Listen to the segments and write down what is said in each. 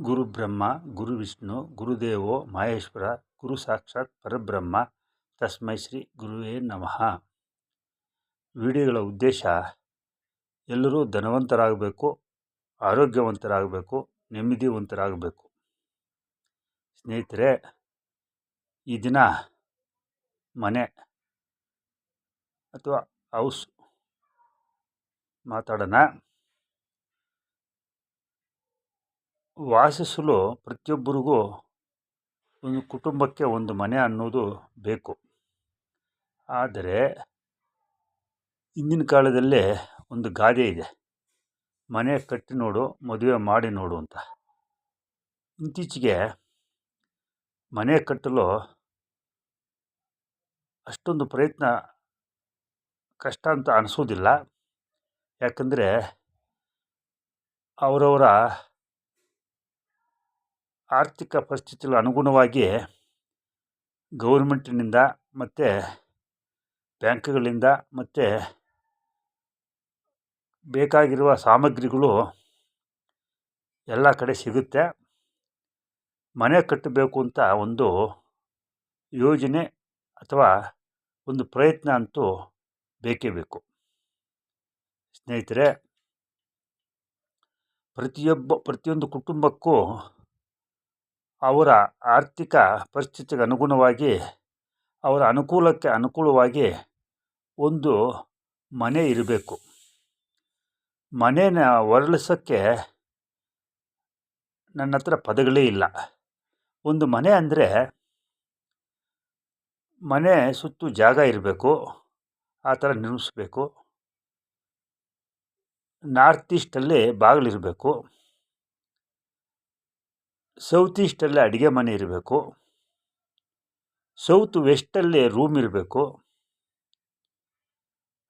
ಗುರುಬ್ರಹ್ಮ, ಗುರುವಿಷ್ಣು, ಗುರುದೇವೋ, ಮಹೇಶ್ವರ, ಗುರು ಸಾಕ್ಷಾತ್ ಪರಬ್ರಹ್ಮ, ತಸ್ಮೈ ಶ್ರೀ ಗುರುವೇ ನಮಃ. ವಿಡಿಯೋಗಳ ಉದ್ದೇಶ, ಎಲ್ಲರೂ ಧನವಂತರಾಗಬೇಕು, ಆರೋಗ್ಯವಂತರಾಗಬೇಕು, ನೆಮ್ಮದಿವಂತರಾಗಬೇಕು. ಸ್ನೇಹಿತರೆ, ಈ ದಿನ ಮನೆ ಅಥವಾ ಹೌಸ್ ಮಾತಾಡೋಣ. ವಾಸಿಸಲು ಪ್ರತಿಯೊಬ್ಬರಿಗೂ ಒಂದು ಕುಟುಂಬಕ್ಕೆ ಒಂದು ಮನೆ ಅನ್ನೋದು ಬೇಕು. ಆದರೆ ಹಿಂದಿನ ಕಾಲದಲ್ಲಿ ಒಂದು ಗಾದೆ ಇದೆ. ಮನೆ ಕಟ್ಟಿ ನೋಡು, ಮದುವೆ ಮಾಡಿ ನೋಡು ಅಂತ. ಇತ್ತೀಚೆಗೆ ಮನೆ ಕಟ್ಟಲು ಅಷ್ಟೊಂದು ಪ್ರಯತ್ನ ಕಷ್ಟ ಅಂತ ಅನಿಸೋದಿಲ್ಲ. ಯಾಕಂದರೆ ಅವರವರ ಆರ್ಥಿಕ ಪರಿಸ್ಥಿತಿಗಳ ಅನುಗುಣವಾಗಿ ಗೌರ್ಮೆಂಟಿನಿಂದ ಮತ್ತು ಬ್ಯಾಂಕ್ಗಳಿಂದ ಮತ್ತು ಬೇಕಾಗಿರುವ ಸಾಮಗ್ರಿಗಳು ಎಲ್ಲ ಕಡೆ ಸಿಗುತ್ತೆ. ಮನೆ ಕಟ್ಟಬೇಕು ಅಂತ ಒಂದು ಯೋಜನೆ ಅಥವಾ ಒಂದು ಪ್ರಯತ್ನ ಅಂತೂ ಬೇಕೇ ಬೇಕು. ಸ್ನೇಹಿತರೆ, ಪ್ರತಿಯೊಬ್ಬ, ಪ್ರತಿಯೊಂದು ಕುಟುಂಬಕ್ಕೂ ಅವರ ಆರ್ಥಿಕ ಪರಿಸ್ಥಿತಿಗೆ ಅನುಗುಣವಾಗಿ, ಅವರ ಅನುಕೂಲಕ್ಕೆ ಅನುಕೂಲವಾಗಿ ಒಂದು ಮನೆ ಇರಬೇಕು. ಮನೇನ ವರ್ಣಿಸೋಕ್ಕೆ ನನ್ನ ಹತ್ರ ಪದಗಳೇ ಇಲ್ಲ. ಒಂದು ಮನೆ ಅಂದರೆ ಮನೆ ಸುತ್ತು ಜಾಗ ಇರಬೇಕು, ಆ ಥರ ನಿರ್ಮಿಸಬೇಕು. ನಾರ್ತ್ ಈಸ್ಟಲ್ಲಿ ಬಾಗಿಲಿರಬೇಕು ಸೌತ್ ಈಸ್ಟಲ್ಲಿ ಅಡುಗೆ ಮನೆ ಇರಬೇಕು. ಸೌತ್ ವೆಸ್ಟಲ್ಲಿ ರೂಮ್ ಇರಬೇಕು.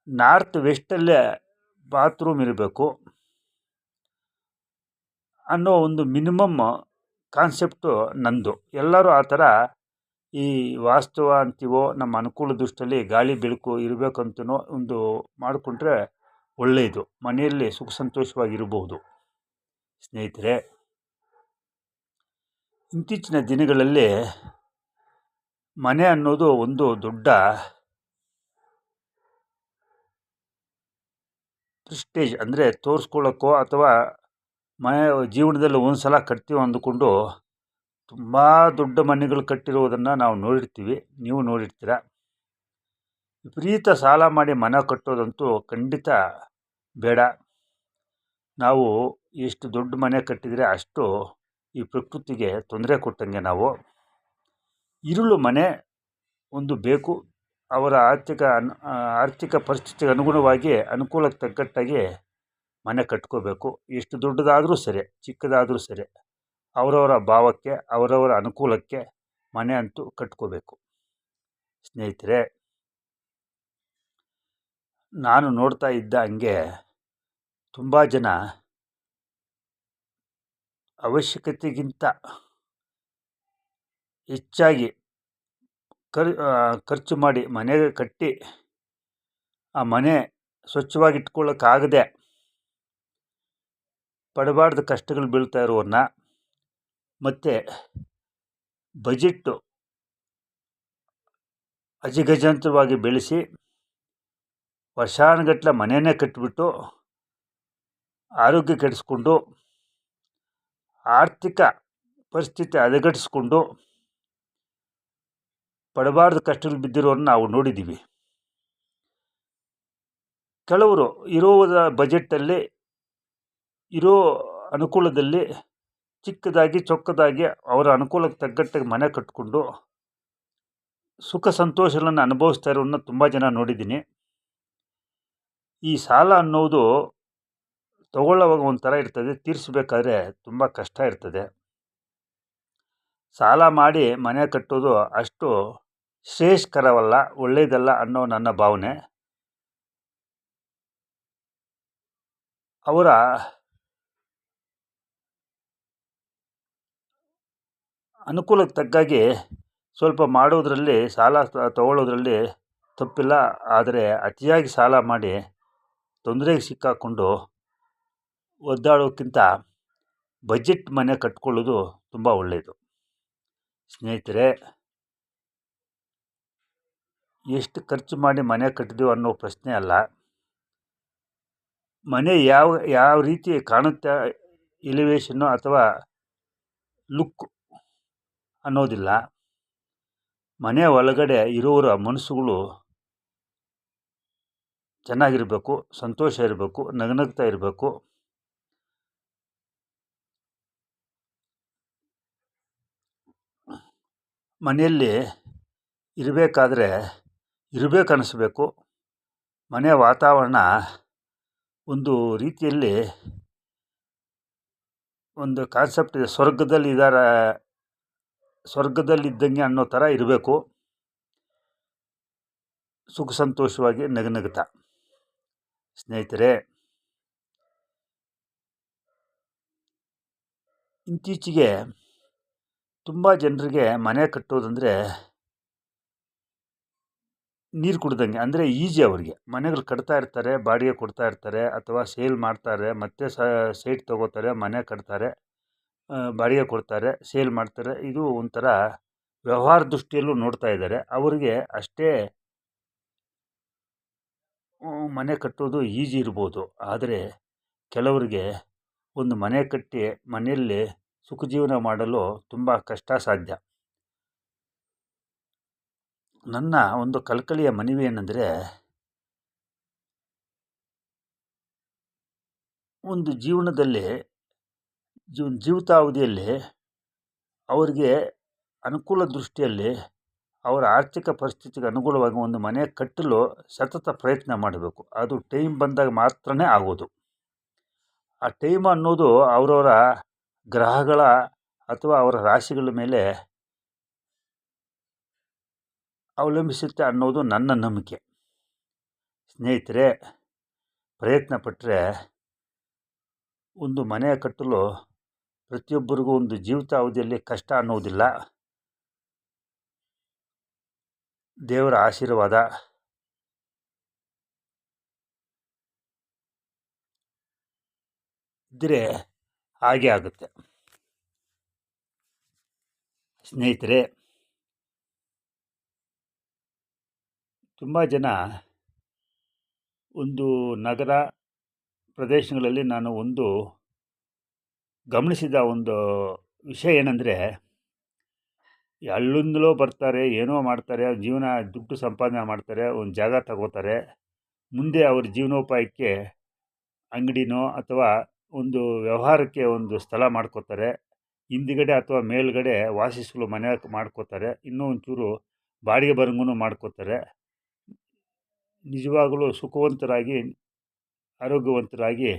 ನಾರ್ತ್ ವೆಸ್ಟಲ್ಲೇ ಬಾತ್ರೂಮ್ ಇರಬೇಕು. ಅನ್ನೋ ಒಂದು ಮಿನಿಮಮ್ ಕಾನ್ಸೆಪ್ಟು ನಂದು. ಎಲ್ಲರೂ ಆ ಥರ ಈ ವಾಸ್ತವ ಅಂತೀವೋ, ನಮ್ಮ ಅನುಕೂಲ ದೃಷ್ಟಲ್ಲಿ ಗಾಳಿ, ಬೆಳಕು ಇರಬೇಕಂತನೋ ಒಂದು ಮಾಡಿಕೊಂಡ್ರೆ ಒಳ್ಳೆಯದು ಮನೆಯಲ್ಲಿ ಸುಖ ಸಂತೋಷವಾಗಿರಬಹುದು ಸ್ನೇಹಿತರೆ. ಇತ್ತೀಚಿನ ದಿನಗಳಲ್ಲಿ ಮನೆ ಅನ್ನೋದು ಒಂದು ದೊಡ್ಡ ಪ್ರಿಸ್ಟೇಜ್ ಅಂದರೆ ತೋರಿಸ್ಕೊಳ್ಳೋಕ್ಕೋ ಅಥವಾ ಮನೆ ಜೀವನದಲ್ಲಿ ಒಂದು ಸಲ ಕಟ್ತೀವಿ ಅಂದುಕೊಂಡು ತುಂಬ ದೊಡ್ಡ ಮನೆಗಳು ಕಟ್ಟಿರುವುದನ್ನು ನಾವು ನೋಡಿರ್ತೀವಿ. ನೀವು ನೋಡಿರ್ತೀರ? ವಿಪರೀತ ಸಾಲ ಮಾಡಿ ಮನೆ ಕಟ್ಟೋದಂತೂ ಖಂಡಿತ ಬೇಡ. ನಾವು ಎಷ್ಟು ದೊಡ್ಡ ಮನೆ ಕಟ್ಟಿದರೆ ಅಷ್ಟು ಈ ಪ್ರಕೃತಿಗೆ ತೊಂದರೆ ಕೊಟ್ಟಂಗೆ ನಾವು ಇರುಳು ಮನೆ ಒಂದು ಬೇಕು. ಅವರ ಆರ್ಥಿಕ ಅನ್ ಆರ್ಥಿಕ ಪರಿಸ್ಥಿತಿಗೆ ಅನುಗುಣವಾಗಿ ಅನುಕೂಲಕ್ಕೆ ತಕ್ಕಟ್ಟಾಗಿ ಮನೆ ಕಟ್ಕೋಬೇಕು. ಎಷ್ಟು ದೊಡ್ಡದಾದರೂ ಸರಿ, ಚಿಕ್ಕದಾದರೂ ಸರಿ, ಅವರವರ ಭಾವಕ್ಕೆ, ಅವರವರ ಅನುಕೂಲಕ್ಕೆ ಮನೆ ಅಂತೂ ಕಟ್ಕೋಬೇಕು. ಸ್ನೇಹಿತರೆ, ನಾನು ನೋಡ್ತಾ ಇದ್ದ ಹಂಗೆ ತುಂಬ ಜನ ಅವಶ್ಯಕತೆಗಿಂತ ಹೆಚ್ಚಾಗಿ ಖರ್ ಖರ್ಚು ಮಾಡಿ ಮನೆ ಕಟ್ಟಿ ಆ ಮನೆ ಸ್ವಚ್ಛವಾಗಿ ಇಟ್ಕೊಳ್ಳೋಕ್ಕಾಗದೆ ಪಡಬಾರ್ದ ಕಷ್ಟಗಳು ಬೀಳ್ತಾ ಇರೋರನ್ನ ಮತ್ತು ಬಜೆಟ್ಟು ಅಜಗಜಾಂತರವಾಗಿ ಬೆಳೆಸಿ ವರ್ಷಾನುಗಟ್ಟಲೆ ಮನೆಯೇ ಕಟ್ಟಿಬಿಟ್ಟು ಆರೋಗ್ಯ ಕೆಡಿಸ್ಕೊಂಡು ಆರ್ಥಿಕ ಪರಿಸ್ಥಿತಿ ಹದಗೆಡಿಸ್ಕೊಂಡು ಪಡಬಾರ್ದ ಕಷ್ಟಗಳು ಬಿದ್ದಿರೋರನ್ನ ನಾವು ನೋಡಿದ್ದೀವಿ. ಕೆಲವರು ಇರೋದ ಬಜೆಟ್ಟಲ್ಲಿ, ಇರೋ ಅನುಕೂಲದಲ್ಲಿ ಚಿಕ್ಕದಾಗಿ ಚೊಕ್ಕದಾಗಿ ಅವರ ಅನುಕೂಲಕ್ಕೆ ತಕ್ಕಟ್ಟಾಗಿ ಮನೆ ಕಟ್ಟಿಕೊಂಡು ಸುಖ ಸಂತೋಷಗಳನ್ನು ಅನುಭವಿಸ್ತಾ ಇರೋನ್ನ ತುಂಬ ಜನ ನೋಡಿದ್ದೀನಿ. ಈ ಸಾಲ ಅನ್ನೋದು ತಗೊಳ್ಳೋವಾಗ ಒಂಥರ ಇರ್ತದೆ, ತೀರಿಸ್ಬೇಕಾದ್ರೆ ತುಂಬ ಕಷ್ಟ ಇರ್ತದೆ. ಸಾಲ ಮಾಡಿ ಮನೆ ಕಟ್ಟೋದು ಅಷ್ಟು ಶ್ರೇಯಸ್ಕರವಲ್ಲ ಒಳ್ಳೆಯದಲ್ಲ ಅನ್ನೋ ನನ್ನ ಭಾವನೆ. ಅವರ ಅನುಕೂಲಕ್ಕೆ ತಗ್ಗಾಗಿ ಸ್ವಲ್ಪ ಮಾಡೋದರಲ್ಲಿ, ಸಾಲ ತಗೊಳ್ಳೋದ್ರಲ್ಲಿ ತಪ್ಪಿಲ್ಲ, ಆದರೆ ಅತಿಯಾಗಿ ಸಾಲ ಮಾಡಿ ತೊಂದರೆಗೆ ಸಿಕ್ಕಾಕ್ಕೊಂಡು ಒದ್ದಾಡೋಕ್ಕಿಂತ ಬಜೆಟ್ ಮನೆ ಕಟ್ಕೊಳ್ಳೋದು ತುಂಬ ಒಳ್ಳೆಯದು ಸ್ನೇಹಿತರೆ, ಎಷ್ಟು ಖರ್ಚು ಮಾಡಿ ಮನೆ ಕಟ್ಟಿದೆವು ಅನ್ನೋ ಪ್ರಶ್ನೆ ಅಲ್ಲ. ಮನೆ ಯಾವ ಯಾವ ರೀತಿ ಕಾಣುತ್ತೆ ಎಲಿವೇಶನ್ನು ಅಥವಾ ಲುಕ್ ಅನ್ನೋದಿಲ್ಲ. ಮನೆ ಒಳಗಡೆ ಇರೋರ ಮನಸ್ಸುಗಳು ಚೆನ್ನಾಗಿರಬೇಕು, ಸಂತೋಷ ಇರಬೇಕು, ನಗನಗ್ತಾ ಇರಬೇಕು. ಮನೆಯಲ್ಲಿ ಇರಬೇಕಾದ್ರೆ ಇರಬೇಕು ಅನ್ನಿಸ್ಬೇಕು ಮನೆ ವಾತಾವರಣ ಒಂದು ರೀತಿಯಲ್ಲಿ ಒಂದು ಕಾನ್ಸೆಪ್ಟ್ ಇದೆ. ಸ್ವರ್ಗದಲ್ಲಿ ಇದ್ದಾರೆ ಸ್ವರ್ಗದಲ್ಲಿದ್ದಂಗೆ ಅನ್ನೋ ಥರ ಇರಬೇಕು. ಸುಖ ಸಂತೋಷವಾಗಿ ನಗುನಗುತ್ತಾ ಸ್ನೇಹಿತರೆ ಇತ್ತೀಚೆಗೆ ತುಂಬ ಜನರಿಗೆ ಮನೆ ಕಟ್ಟೋದಂದರೆ ನೀರು ಕುಡ್ದಂಗೆ, ಅಂದರೆ ಈಜಿ ಅವರಿಗೆ. ಮನೆಗಳು ಕಟ್ತಾ ಇರ್ತಾರೆ, ಬಾಡಿಗೆ ಕೊಡ್ತಾ ಇರ್ತಾರೆ, ಅಥವಾ ಸೇಲ್ ಮಾಡ್ತಾರೆ, ಮತ್ತೆ ಸೈಟ್ ತೊಗೋತಾರೆ, ಮನೆ ಕಟ್ತಾರೆ ಬಾಡಿಗೆ ಕೊಡ್ತಾರೆ, ಸೇಲ್ ಮಾಡ್ತಾರೆ. ಇದು ಒಂಥರ ವ್ಯವಹಾರ ದೃಷ್ಟಿಯಲ್ಲೂ ನೋಡ್ತಾ ಇದ್ದಾರೆ. ಅವರಿಗೆ ಅಷ್ಟೇ ಮನೆ ಕಟ್ಟೋದು ಈಜಿ ಇರ್ಬೋದು. ಆದರೆ ಕೆಲವರಿಗೆ ಒಂದು ಮನೆ ಕಟ್ಟಿ ಮನೆಯಲ್ಲಿ ಸುಖ ಜೀವನ ಮಾಡಲು ತುಂಬ ಕಷ್ಟ ಸಾಧ್ಯ. ನನ್ನ ಒಂದು ಕಳಕಳಿಯ ಮನವಿ ಏನೆಂದರೆ, ಒಂದು ಜೀವನದಲ್ಲಿ ಜೀವ ಜೀವಿತಾವಧಿಯಲ್ಲಿ ಅವರಿಗೆ ಅನುಕೂಲ ದೃಷ್ಟಿಯಲ್ಲಿ ಅವರ ಆರ್ಥಿಕ ಪರಿಸ್ಥಿತಿಗೆ ಅನುಗುಣವಾಗಿ ಒಂದು ಮನೆ ಕಟ್ಟಲು ಸತತ ಪ್ರಯತ್ನ ಮಾಡಬೇಕು. ಅದು ಟೈಮ್ ಬಂದಾಗ ಮಾತ್ರನೇ ಆಗೋದು. ಆ ಟೈಮ್ ಅನ್ನೋದು ಅವರವರ ಗ್ರಹಗಳ ಅಥವಾ ಅವರ ರಾಶಿಗಳ ಮೇಲೆ ಅವಲಂಬಿಸುತ್ತೆ ಅನ್ನೋದು ನನ್ನ ನಂಬಿಕೆ. ಸ್ನೇಹಿತರೆ, ಪ್ರಯತ್ನ ಪಟ್ಟರೆ ಒಂದು ಮನೆ ಕಟ್ಟಲು ಪ್ರತಿಯೊಬ್ಬರಿಗೂ ಒಂದು ಜೀವಿತಾವಧಿಯಲ್ಲಿ ಕಷ್ಟ ಅನ್ನೋದಿಲ್ಲ. ದೇವರ ಆಶೀರ್ವಾದ. ಇದ್ದರೆ ಹಾಗೆ ಆಗುತ್ತೆ. ಸ್ನೇಹಿತರೆ, ತುಂಬ ಜನ ಒಂದು ನಗರ ಪ್ರದೇಶಗಳಲ್ಲಿ ನಾನು ಒಂದು ಗಮನಿಸಿದ ಒಂದು ವಿಷಯ ಏನಂದರೆ, ಎಲ್ಲಿಂದಲೋ ಬರ್ತಾರೆ, ಏನೋ ಮಾಡ್ತಾರೆ, ಜೀವನ ದುಡ್ಡು ಸಂಪಾದನೆ ಮಾಡ್ತಾರೆ, ಒಂದು ಜಾಗ ತಗೋತಾರೆ, ಮುಂದೆ ಅವ್ರ ಜೀವನೋಪಾಯಕ್ಕೆ ಅಂಗಡಿನೋ ಅಥವಾ ಒಂದು ವ್ಯವಹಾರಕ್ಕೆ ಒಂದು ಸ್ಥಳ ಮಾಡ್ಕೋತಾರೆ. ಹಿಂದ್ಗಡೆ ಅಥವಾ ಮೇಲುಗಡೆ ವಾಸಿಸಲು ಮನೆ ಮಾಡ್ಕೋತಾರೆ. ಇನ್ನೂ ಒಂಚೂರು ಬಾಡಿಗೆ ಬರಂಗೂ ಮಾಡ್ಕೋತಾರೆ. ನಿಜವಾಗಲೂ ಸುಖವಂತರಾಗಿ, ಆರೋಗ್ಯವಂತರಾಗಿ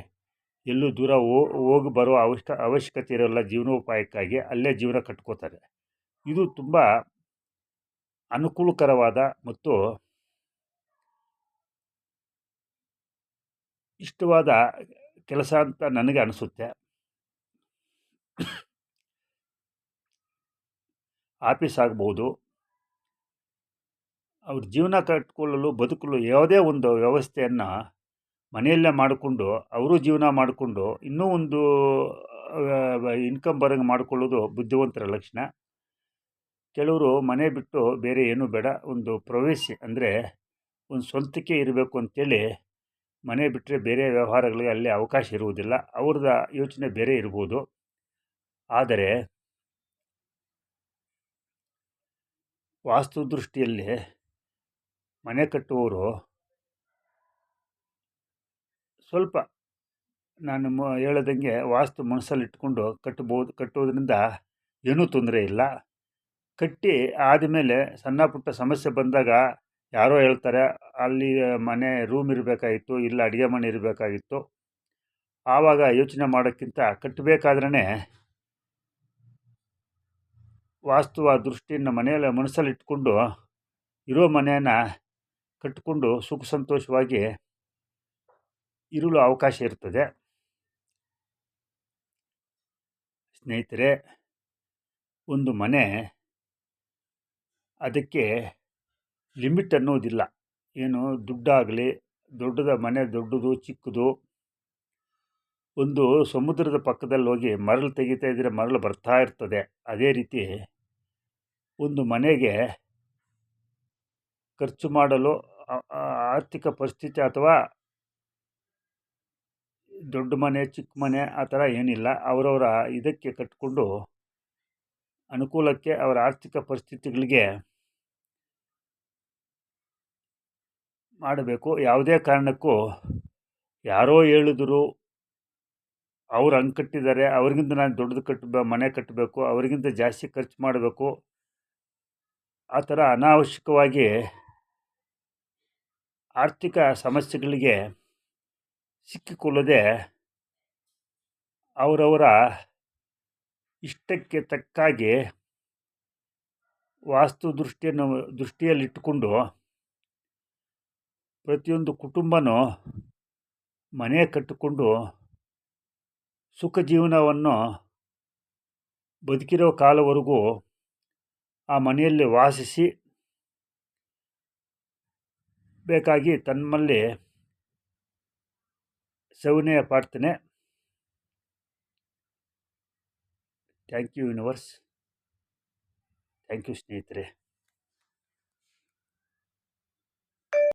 ಎಲ್ಲೂ ದೂರ ಹೋಗಿ ಬರೋ ಅವಶ್ಯ, ಅವಶ್ಯಕತೆ ಇರೋಲ್ಲ ಜೀವನೋಪಾಯಕ್ಕಾಗಿ ಅಲ್ಲೇ ಜೀವನ ಕಟ್ಕೋತಾರೆ. ಇದು ತುಂಬ ಅನುಕೂಲಕರವಾದ ಮತ್ತು ಇಷ್ಟವಾದ ಕೆಲಸ ಅಂತ ನನಗೆ ಅನಿಸುತ್ತೆ. ಆಫೀಸ್ ಆಗ್ಬೋದು. ಅವ್ರ ಜೀವನ ಕಟ್ಕೊಳ್ಳಲು, ಬದುಕಲು ಯಾವುದೇ ಒಂದು ವ್ಯವಸ್ಥೆಯನ್ನು ಮನೆಯಲ್ಲೇ ಮಾಡಿಕೊಂಡು, ಅವರು ಜೀವನ ಮಾಡಿಕೊಂಡು, ಇನ್ನೂ ಒಂದು ಇನ್ಕಮ್ ಬರೋಂಗೆ ಮಾಡಿಕೊಳ್ಳೋದು ಬುದ್ಧಿವಂತರ ಲಕ್ಷಣ. ಕೆಲವರು ಮನೆ ಬಿಟ್ಟು ಬೇರೆ ಏನೂ ಬೇಡ. ಒಂದು ಪ್ರವೇಶಿ ಅಂದರೆ, ಒಂದು ಸ್ವಂತಕ್ಕೆ ಇರಬೇಕು ಅಂತೇಳಿ ಮನೆ ಬಿಟ್ಟರೆ ಬೇರೆ ವ್ಯವಹಾರಗಳಿಗೆ ಅಲ್ಲಿ ಅವಕಾಶ ಇರುವುದಿಲ್ಲ. ಅವ್ರದ್ದು ಯೋಚನೆ ಬೇರೆ ಇರ್ಬೋದು. ಆದರೆ ವಾಸ್ತು ದೃಷ್ಟಿಯಲ್ಲಿ ಮನೆ ಕಟ್ಟುವವರು ಸ್ವಲ್ಪ ನಾನು ಮ ಹೇಳದಂಗೆ ವಾಸ್ತು ಮನಸ್ಸಲ್ಲಿಟ್ಕೊಂಡು ಕಟ್ಟಬೋದು ಕಟ್ಟೋದ್ರಿಂದ ಏನೂ ತೊಂದರೆ ಇಲ್ಲ. ಕಟ್ಟಿ ಆದಮೇಲೆ ಸಣ್ಣ ಪುಟ್ಟ ಸಮಸ್ಯೆ ಬಂದಾಗ ಯಾರೋ ಹೇಳ್ತಾರೆ, ಅಲ್ಲಿ ಮನೆ ರೂಮ್ ಇರಬೇಕಾಗಿತ್ತು, ಇಲ್ಲ ಅಡುಗೆ ಮನೆ ಇರಬೇಕಾಗಿತ್ತು. ಆವಾಗ ಯೋಚನೆ ಮಾಡೋಕ್ಕಿಂತ ಕಟ್ಟಬೇಕಾದ್ರೇ ವಾಸ್ತವ ದೃಷ್ಟಿಯನ್ನು ಮನೆಯಲ್ಲಿ ಮನಸ್ಸಲ್ಲಿಟ್ಕೊಂಡು ಇರೋ ಮನೆಯನ್ನು ಕಟ್ಟಿಕೊಂಡು ಸುಖ ಸಂತೋಷವಾಗಿ ಇರಲು ಅವಕಾಶ ಇರ್ತದೆ. ಸ್ನೇಹಿತರೆ, ಒಂದು ಮನೆ ಅದಕ್ಕೆ ಲಿಮಿಟ್ ಅನ್ನೋದಿಲ್ಲ. ಏನು ದುಡ್ಡಾಗಲಿ, ದೊಡ್ಡದ ಮನೆ ದೊಡ್ಡದು, ಚಿಕ್ಕದು, ಒಂದು ಸಮುದ್ರದ ಪಕ್ಕದಲ್ಲಿ ಹೋಗಿ ಮರಳು ತೆಗಿತಾ ಇದ್ದರೆ ಮರಳು ಬರ್ತಾ ಇರ್ತದೆ. ಅದೇ ರೀತಿ ಒಂದು ಮನೆಗೆ ಖರ್ಚು ಮಾಡಲು ಆರ್ಥಿಕ ಪರಿಸ್ಥಿತಿ ಅಥವಾ ದೊಡ್ಡ ಮನೆ, ಚಿಕ್ಕ ಮನೆ ಆ ಥರ ಏನಿಲ್ಲ. ಅವರವರ ಇದಕ್ಕೆ ಕಟ್ಟಿಕೊಂಡು ಅನುಕೂಲಕ್ಕೆ ಅವರ ಆರ್ಥಿಕ ಪರಿಸ್ಥಿತಿಗಳಿಗೆ ಮಾಡಬೇಕು. ಯಾವುದೇ ಕಾರಣಕ್ಕೂ ಯಾರೋ ಹೇಳಿದ್ರು ಅವ್ರು ಹಂಗೆ ಕಟ್ಟಿದ್ದಾರೆ, ಅವ್ರಿಗಿಂತ ನಾನು ದೊಡ್ಡದು ಕಟ್ಟ ಮನೆ ಕಟ್ಟಬೇಕು, ಅವರಿಗಿಂತ ಜಾಸ್ತಿ ಖರ್ಚು ಮಾಡಬೇಕು. ಆ ಥರ ಅನಾವಶ್ಯಕವಾಗಿ ಆರ್ಥಿಕ ಸಮಸ್ಯೆಗಳಿಗೆ ಸಿಕ್ಕಿಕೊಳ್ಳದೆ ಅವರವರ ಇಷ್ಟಕ್ಕೆ ತಕ್ಕಾಗಿ ವಾಸ್ತು ದೃಷ್ಟಿಯನ್ನು, ದೃಷ್ಟಿಯಲ್ಲಿಟ್ಟುಕೊಂಡು ಪ್ರತಿಯೊಂದು ಕುಟುಂಬನೂ ಮನೆ ಕಟ್ಟಿಕೊಂಡು ಸುಖ ಜೀವನವನ್ನು ಬದುಕಿರೋ ಕಾಲವರೆಗೂ ಆ ಮನೆಯಲ್ಲಿ ವಾಸಿಸಿ ಬೇಕಾಗಿ ತನ್ನಲ್ಲಿ ಸವಿನಯ ಪಾಡ್ತೇನೆ thank you universe. Thank you ಸ್ನೇಹಿತರೆ.